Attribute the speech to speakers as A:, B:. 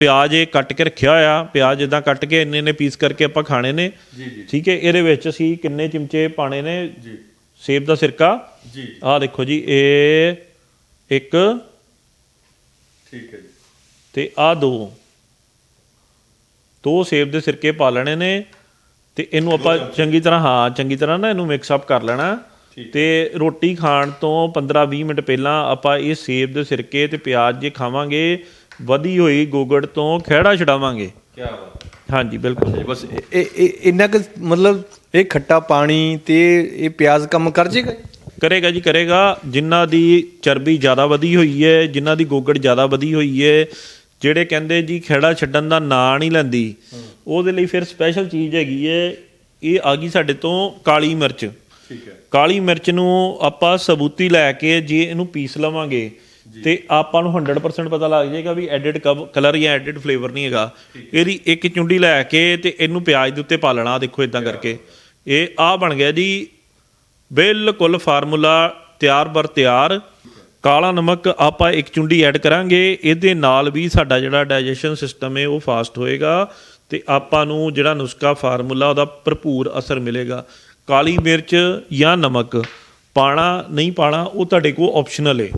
A: ਪਿਆਜ਼ ਇਹ ਕੱਟ ਕੇ ਰੱਖਿਆ ਹੋਇਆ ਪਿਆਜ਼ ਇਦਾਂ ਕੱਟ ਕੇ ਇੰਨੇ ਨੇ ਪੀਸ ਕਰਕੇ ਆਪਾਂ ਖਾਣੇ ਨੇ। ਠੀਕ ਹੈ ਇਹਦੇ ਵਿੱਚ ਅਸੀਂ ਕਿੰਨੇ ਚਮਚੇ ਪਾਣੇ ਨੇ?
B: ਜੀ।
A: ਸੇਬ ਦਾ ਸਿਰਕਾ।
B: ਜੀ।
A: ਆਹ ਦੇਖੋ ਜੀ ਇਹ ਇੱਕ
B: ਠੀਕ ਹੈ ਜੀ।
A: ਤੇ ਆਹ ਦੋ। ਦੋ ਸੇਬ ਦੇ ਸਿਰਕੇ ਪਾ ਲੈਣੇ ਨੇ ਤੇ ਇਹਨੂੰ ਆਪਾਂ ਚੰਗੀ ਤਰ੍ਹਾਂ ਹਾਂ ਚੰਗੀ ਤਰ੍ਹਾਂ ਨਾ ਇਹਨੂੰ ਮਿਕਸ ਅਪ ਕਰ ਲੈਣਾ। ਤੇ ਰੋਟੀ ਖਾਣ ਤੋਂ 15-20 ਮਿੰਟ ਪਹਿਲਾਂ ਆਪਾਂ ਇਹ ਸੇਬ ਦੇ ਸਿਰਕੇ ਤੇ ਪਿਆਜ਼ ਜੇ ਖਾਵਾਂਗੇ ਵਧੀ ਹੋਈ ਗੋਗੜ ਤੋਂ ਖਹਿੜਾ ਛਡਾਵਾਂਗੇ।
B: ਕੀ ਬਾਤ।
A: ਹਾਂਜੀ ਬਿਲਕੁਲ।
C: ਬਸ ਇਹ ਇਹ ਇੰਨਾ ਕੁ ਮਤਲਬ ਇਹ ਖੱਟਾ ਪਾਣੀ ਤੇ ਇਹ ਪਿਆਜ਼ ਕੰਮ ਕਰ ਜੇਗਾ
A: ਕਰੇਗਾ ਜੀ ਕਰੇਗਾ। ਜਿਨ੍ਹਾਂ ਦੀ ਚਰਬੀ ਜ਼ਿਆਦਾ ਵਧੀ ਹੋਈ ਹੈ ਜਿਨ੍ਹਾਂ ਦੀ ਗੋਗੜ ਜ਼ਿਆਦਾ ਵਧੀ ਹੋਈ ਹੈ ਜਿਹੜੇ ਕਹਿੰਦੇ ਜੀ ਖੇੜਾ ਛੱਡਣ ਦਾ ਨਾਂ ਨਹੀਂ ਲੈਂਦੀ ਉਹਦੇ ਲਈ ਫਿਰ ਸਪੈਸ਼ਲ ਚੀਜ਼ ਹੈਗੀ ਹੈ ਇਹ ਆ ਗਈ ਸਾਡੇ ਤੋਂ ਕਾਲੀ ਮਿਰਚ।
B: ਠੀਕ ਹੈ।
A: ਕਾਲੀ ਮਿਰਚ ਨੂੰ ਆਪਾਂ ਸਬੂਤੀ ਲੈ ਕੇ ਜੇ ਇਹਨੂੰ ਪੀਸ ਲਵਾਂਗੇ ਤੇ ਆਪਾਂ ਨੂੰ 100% ਪਤਾ ਲੱਗ ਜਾਏਗਾ ਵੀ ਐਡਿਡ ਕਲਰ ਜਾਂ ਐਡਿਡ ਫਲੇਵਰ ਨਹੀਂ ਹੈਗਾ। ਇਹਦੀ ਇੱਕ ਚੁੰਡੀ ਲੈ ਕੇ ਤੇ ਇਹਨੂੰ ਪਿਆਜ਼ ਦੇ ਉੱਤੇ ਪਾ ਲੈਣਾ ਆਹ ਦੇਖੋ ਇਦਾਂ ਕਰਕੇ। ਇਹ ਆ ਬਣ ਗਿਆ ਜੀ। ਬਿਲਕੁਲ ਫਾਰਮੂਲਾ ਤਿਆਰ ਬਰ ਤਿਆਰ। ਕਾਲਾ ਨਮਕ ਆਪਾਂ ਇੱਕ ਚੁੰਡੀ ਐਡ ਕਰਾਂਗੇ। ਇਹਦੇ ਨਾਲ ਵੀ ਸਾਡਾ ਜਿਹੜਾ ਡਾਈਜੈਸ਼ਨ ਸਿਸਟਮ ਹੈ ਉਹ ਫਾਸਟ ਹੋਏਗਾ ਤੇ ਆਪਾਂ ਨੂੰ ਜਿਹੜਾ ਨੁਸਖਾ ਫਾਰਮੂਲਾ ਉਹਦਾ ਭਰਪੂਰ ਅਸਰ ਮਿਲੇਗਾ। ਕਾਲੀ ਮਿਰਚ ਜਾਂ ਨਮਕ ਪਾਣਾ ਨਹੀਂ ਪਾਣਾ ਉਹ ਤੁਹਾਡੇ ਕੋਲ ਆਪਸ਼ਨਲ ਹੈ।